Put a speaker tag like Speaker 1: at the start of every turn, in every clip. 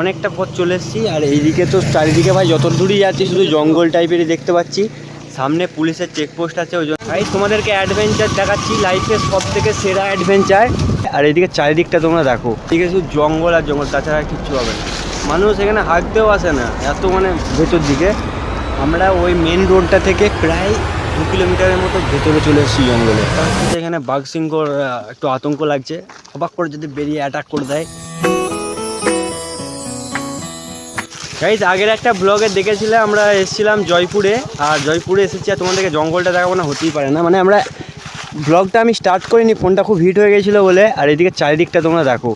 Speaker 1: অনেকটা পথ চলে এসেছি, আর এইদিকে তো চারিদিকে ভাই যত দূরই যাচ্ছি শুধু জঙ্গল টাইপেরই দেখতে পাচ্ছি। সামনে পুলিশের চেকপোস্ট আছে, ওই জন্য ভাই তোমাদেরকে অ্যাডভেঞ্চার দেখাচ্ছি লাইফের সব থেকে সেরা অ্যাডভেঞ্চার আর এইদিকে চারিদিকটা তোমরা দেখো, এদিকে শুধু জঙ্গল আর জঙ্গল, তাছাড়া কিচ্ছু হবে না। মানুষ এখানে হাঁকতেও আসে না, এত মানে ভেতর দিকে। আমরা ওই মেন রোডটা থেকে প্রায় দু কিলোমিটারের মতো ভেতরে চলে এসেছি জঙ্গলে। এখানে বাঘ সিংহর একটু আতঙ্ক লাগছে। অবাক করে যদি বেরিয়ে অ্যাটাক করে দেয় গাইজ আগের একটা ব্লগে দেখেছিলাম আমরা এসেছিলাম জয়পুরে, আর জয়পুরে এসেছি আর তোমাদেরকে জঙ্গলটা দেখাবো না, হতেই পারে না। মানে আমরা ব্লগটা আমি স্টার্ট করিনি ফোনটা খুব হিট হয়ে গেছিল বলে, আর এদিকে চারিদিকটা তোমরা দেখো।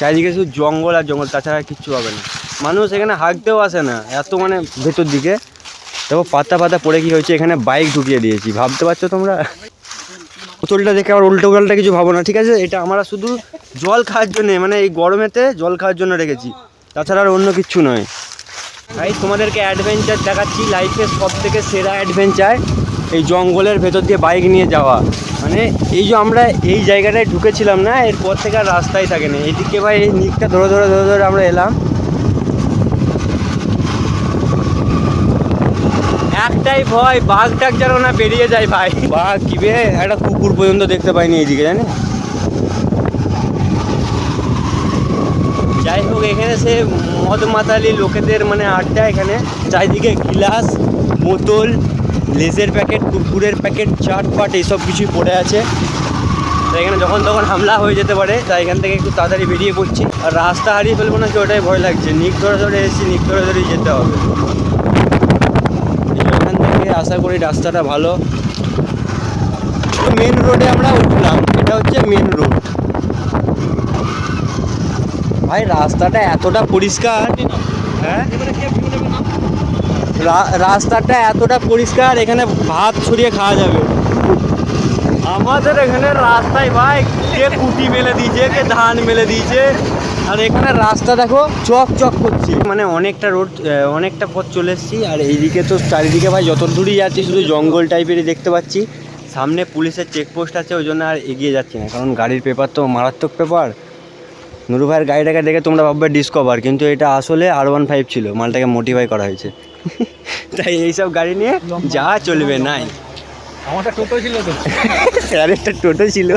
Speaker 1: চারিদিকে শুধু জঙ্গল আর জঙ্গল, তাছাড়া কিচ্ছু হবে না। মানুষ এখানে হাঁটতেও আসে না, এত মানে ভেতর দিকে। দেখো, পাতা পাতা পড়ে কি হয়েছে, এখানে বাইক ঢুকিয়ে দিয়েছি, ভাবতে পারছ তোমরা? বোতলটা দেখে আবার উল্টো পাল্টা কিছু ভাবো না, ঠিক আছে? এটা আমরা শুধু জল খাওয়ার জন্য মানে এই গরমেতে জল খাওয়ার জন্য রেখেছি। তাছাড়া আর অন্য কিচ্ছু নয়। ভাই, তোমাদেরকে অ্যাডভেঞ্চার দেখাচ্ছি লাইফের সব থেকে সেরা অ্যাডভেঞ্চার এই জঙ্গলের ভেতর দিয়ে বাইক নিয়ে যাওয়া। মানে এই যে আমরা এই জায়গাটায় ঢুকেছিলাম না, এরপর থেকে আর রাস্তাই থাকে না। এদিকে ভাই, এই নিকটা ধরে ধরে ধরে ধরে আমরা এলাম। একটাই ভয়, বাঘ টাক যেন না বেরিয়ে যায় ভাই। বাঘ কি বে? একটা কুকুর পর্যন্ত দেখতে পাইনি এইদিকে জানি যাই হোক, এখানে সে মদ মাতালি লোকেদের মানে আড্ডা এখানে। চারিদিকে গিলাস বোতল লেজের প্যাকেট, কুকুরের প্যাকেট, চাট পাট, এইসব কিছুই পড়ে আছে। তো এখানে যখন তখন হামলা হয়ে যেতে পারে তাই এখান থেকে একটু তাড়াতাড়ি বেরিয়ে পড়ছি। আর রাস্তা হারিয়ে ফেলব না কি, ওটাই ভয় লাগছে। নিক ধরে ধরে এসেছি, নিক ধরে ধরেই যেতে হবে। এখান থেকে আশা করি রাস্তাটা ভালো। মেন রোডে আমরা উঠলাম, এটা হচ্ছে মেন রোড ভাই, রাস্তাটা এতটা পরিষ্কার। হ্যাঁ? রাস্তাটা এতটা পরিষ্কার, এখানে ভাত ছড়িয়ে খাওয়া যাবে। আমাদের এখানে রাস্তায় ভাই, কে কুটি মেলে দিয়েছে, কে ধান মেলে দিয়েছে। আর এখানে রাস্তা দেখো, চক চক করছে। মানে অনেকটা রোড অনেকটা পথ চলে এসেছি। আর এইদিকে তো চারিদিকে ভাই, যত দূরই যাচ্ছি, শুধু জঙ্গল টাইপেরই দেখতে পাচ্ছি। সামনে পুলিশের চেকপোস্ট আছে, ওই জন্য আর এগিয়ে যাচ্ছি না। কারণ গাড়ির পেপার তো মারাত্মক পেপার নুরু ভাইয়ের গাড়িটাকে দেখে তোমরা ভাববে ডিসকভার কিন্তু এটা আসলে আর ওয়ান ফাইভ ছিল মালটাকে মোটিফাই করা হয়েছে। তাই এইসব গাড়ি নিয়ে যা চলবে নাই।
Speaker 2: আমারটা টোটো ছিল তো।
Speaker 1: একটা টোটো ছিল।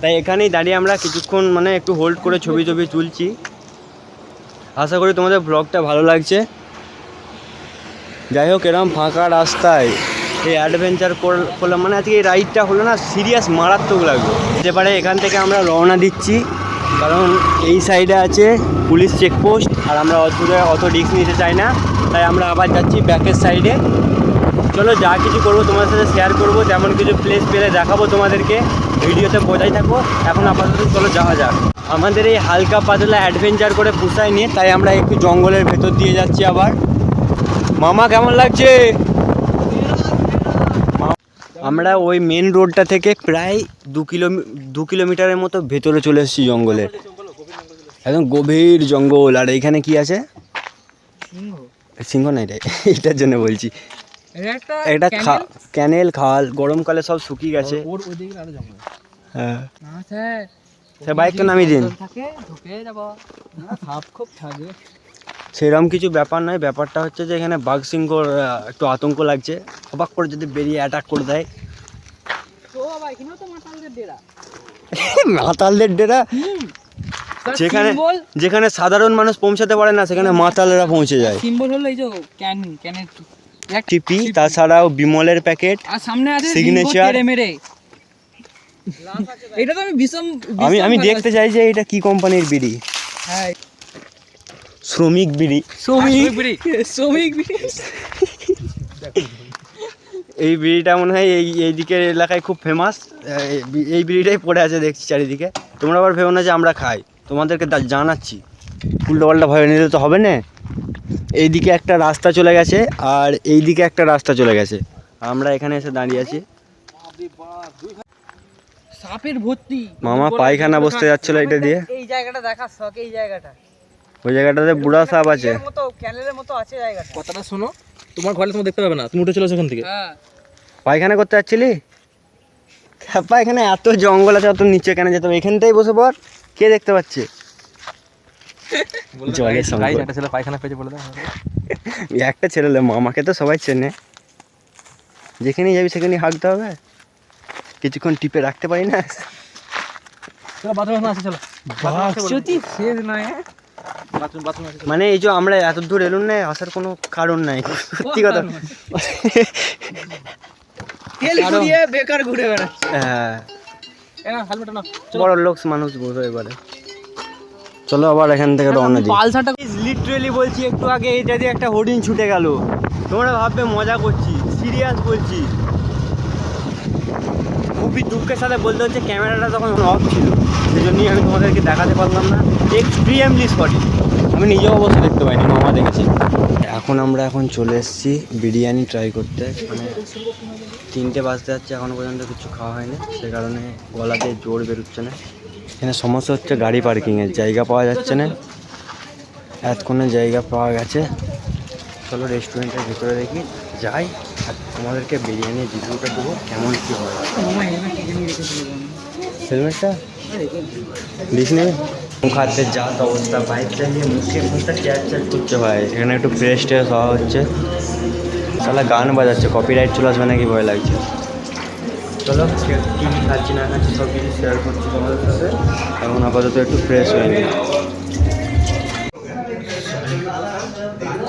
Speaker 1: তাই এখানেই দাঁড়িয়ে আমরা কিছুক্ষণ মানে একটু হোল্ড করে ছবি ছবি তুলছি। আশা করি তোমাদের ব্লগটা ভালো লাগছে। যাই হোক এরকম ফাঁকা রাস্তায় এই অ্যাডভেঞ্চার করলাম। মানে আজকে এই রাইডটা হলো না সিরিয়াস মারাত্মক লাগল। যেতে পারে এখান থেকে আমরা রওনা দিচ্ছি। কারণ এই সাইডে আছে পুলিশ চেকপোস্ট আর আমরা অত অত রিস্ক নিতে চাই না। তাই আমরা আবার যাচ্ছি ব্যাকের সাইডে চলো যা কিছু করব তোমার সাথে শেয়ার করব তেমন কিছু প্লেস পেলে দেখাবো তোমাদেরকে। ভিডিওতে বোঝাই থাকব। এখন আপাতত চলো যাওয়া যাক। আমাদের এই হালকা পাতলা অ্যাডভেঞ্চার করে পুষায় নিয়ে, তাই আমরা একটু জঙ্গলের ভেতর দিয়ে যাচ্ছি আবার। মামা, কেমন লাগছে? আমরা ওই মেন রোডটা থেকে প্রায় দু কিলোমি দু কিলোমিটারের মতো ভেতরে চলে এসেছি জঙ্গলে। একদম গভীর জঙ্গল। আর এইখানে কি আছে? সিংহ। নাই রে এটার জন্য বলছি। এটা ক্যানেল? খাল। গরমকালে সব শুকিয়ে গেছে। হ্যাঁ।
Speaker 2: স্যার।
Speaker 1: স্যার বাইক তো নামিয়ে দিন। সেরকম কিছু ব্যাপার নয়। ব্যাপারটা হচ্ছে যে এখানে বাঘ আহ, একটু আতঙ্ক লাগছে। অবাক করে যদি বেরিয়ে অ্যাটাক করে দেয়
Speaker 2: এখানেও তো মাতালদের ডেরা।
Speaker 1: মাতালদের ডেরা? যেখানে যেখানে সাধারণ মানুষ পৌঁছাতে পারে না সেখানে মাতালেরা পৌঁছে যায়।
Speaker 2: সিম্বল হলো এই যে ক্যান ক্যানের
Speaker 1: টিপি তাছাড়াও বিমলের প্যাকেট
Speaker 2: আর সামনে আছে
Speaker 1: Signature।
Speaker 2: মেরে। এটা তো আমি
Speaker 1: আমি আমি দেখতে চাই যে এটা কি কোম্পানির বিড়ি।
Speaker 2: হ্যাঁ।
Speaker 1: শ্রমিক বিড়ি।
Speaker 2: শ্রমিক বিড়ি। শ্রমিক বিড়ি।
Speaker 1: এই বিড়িটা মনে হয় এই এই দিকের এলাকায় খুব ফেমাস এই বিড়িটাই পড়ে আছে দেখছি চারিদিকে। তোমরা আবার ভেবো না যে আমরা খাই। তোমাদেরকে তা জানাচ্ছি। উল্টো পাল্টা ভয় নিলে তো হবে না। এইদিকে একটা রাস্তা চলে গেছে আর এইদিকে একটা রাস্তা চলে গেছে। আমরা এখানে এসে দাঁড়িয়ে আছি।
Speaker 2: সাপের ভর্তি।
Speaker 1: মামা পায়খানা বসতে যাচ্ছিল এটা দিয়ে।
Speaker 2: এই জায়গাটা দেখা শখ এই জায়গাটা।
Speaker 1: ওই জায়গাটাতে বুড়া সাপ আছে।
Speaker 2: মতো ক্যানেলের মতো আছে জায়গাটা।
Speaker 3: কথাটা শোনো। তোমার ঘরে তুমি দেখতে পাবে না। তুমি উঠে চলে সেখান থেকে।
Speaker 2: হ্যাঁ।
Speaker 1: পায়খানা করতে যাচ্ছিলি? খ্যাপা এখানে এত জঙ্গল আছে অত নিচে কেন যেতে হবে? এখানটাই বসে পর কে দেখতে পাচ্ছে? জলের।
Speaker 3: একটা ছেলে পায়খানা পেয়েছে বলে দাও।
Speaker 1: একটা ছেলে মামাকে তো সবাই চেনে। যেখানেই যাবি সেখানেই হাঁকতে হবে। কিছুক্ষণ টিপে রাখতে পারি না।
Speaker 2: হ্যাঁ?
Speaker 1: মানে এই যে আমরা এত দূর এলুন না আসার কোনো কারণ নাই। সত্যি কথা।
Speaker 2: তেল ঘুরিয়ে বেকার ঘুরে বেড়াচ্ছে।
Speaker 1: হ্যাঁ। বড় মানুষ বোঝো এবারে চলো আবার এখান থেকে রওনা দিই। লিটারেলি বলছি একটু আগে এটা দিয়ে একটা হরিণ ছুটে গেল। তোমরা ভাববে মজা করছি সিরিয়াস বলছি। খুবই দুঃখের সাথে বলতে হচ্ছে ক্যামেরাটা তখন অফ ছিল। সেই জন্যই আমি তোমাদেরকে দেখাতে পারলাম না। এক্সট্রিমলি সরি আমি নিজেও অবশ্য দেখতে পাইনি মামা দেখেছি। এখন আমরা এখন চলে এসেছি বিরিয়ানি ট্রাই করতে। মানে তিনটে বাজতে যাচ্ছে এখনও পর্যন্ত কিছু খাওয়া হয়নি। সে কারণে গলাতে জোর বেরোচ্ছে না। এখানে সমস্যা হচ্ছে গাড়ি পার্কিংয়ের জায়গা পাওয়া যাচ্ছে না। এতক্ষণে জায়গা পাওয়া গেছে। চলো রেস্টুরেন্টের ভিতরে দেখি, যাই। আর তোমাদেরকে বিরিয়ানির রিভিউটা দেবো, কেমন কী হয়। হেলমেটটা দিস নেবে মুখ হাতের জাত অবস্থা, বাইক চালিয়ে মুখে মুখটা চ্যাট চ্যাট করছে ভাই এখানে একটু ফ্রেশ ট্রেশ হওয়া হচ্ছে। সালা গান বাজাচ্ছে কপিরাইট চলে আসবে নাকি ভয় লাগছে। চলো কী কী খাচ্ছি না খাচ্ছি সব কিছু শেয়ার করছি তোমাদের সাথে। এখন আপাতত একটু ফ্রেশ হয়ে নিই।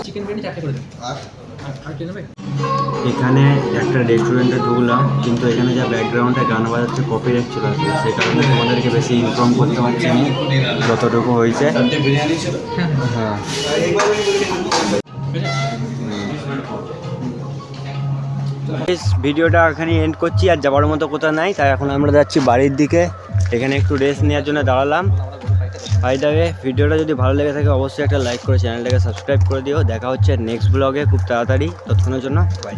Speaker 3: চিকেন বিরিয়ানি চারটে করে দেন। আর? কি নেবে
Speaker 1: এখানে একটা রেস্টুরেন্টে ঢুকলাম কিন্তু এখানে যা ব্যাকগ্রাউন্ডে গান বাজাচ্ছে কপিরাইট চলে আসবে। সেই কারণে তোমাদেরকে বেশি ইনফর্ম করতে পারছি আমি যতটুকু হয়েছে। হ্যাঁ। ভিডিওটা এখানে এন্ড করছি, আর যাওয়ার মতো কোথাও নাই, তাই এখন আমরা যাচ্ছি বাড়ির দিকে। এখানে একটু রেস্ট নেওয়ার জন্য দাঁড়ালাম। ভাই দাবে ভিডিওটা যদি ভালো লেগে থাকে, অবশ্যই একটা লাইক করে চ্যানেলটাকে সাবস্ক্রাইব করে দিও। দেখা হচ্ছে নেক্সট ব্লগে খুব তাড়াতাড়ি। ততক্ষণের জন্য বাই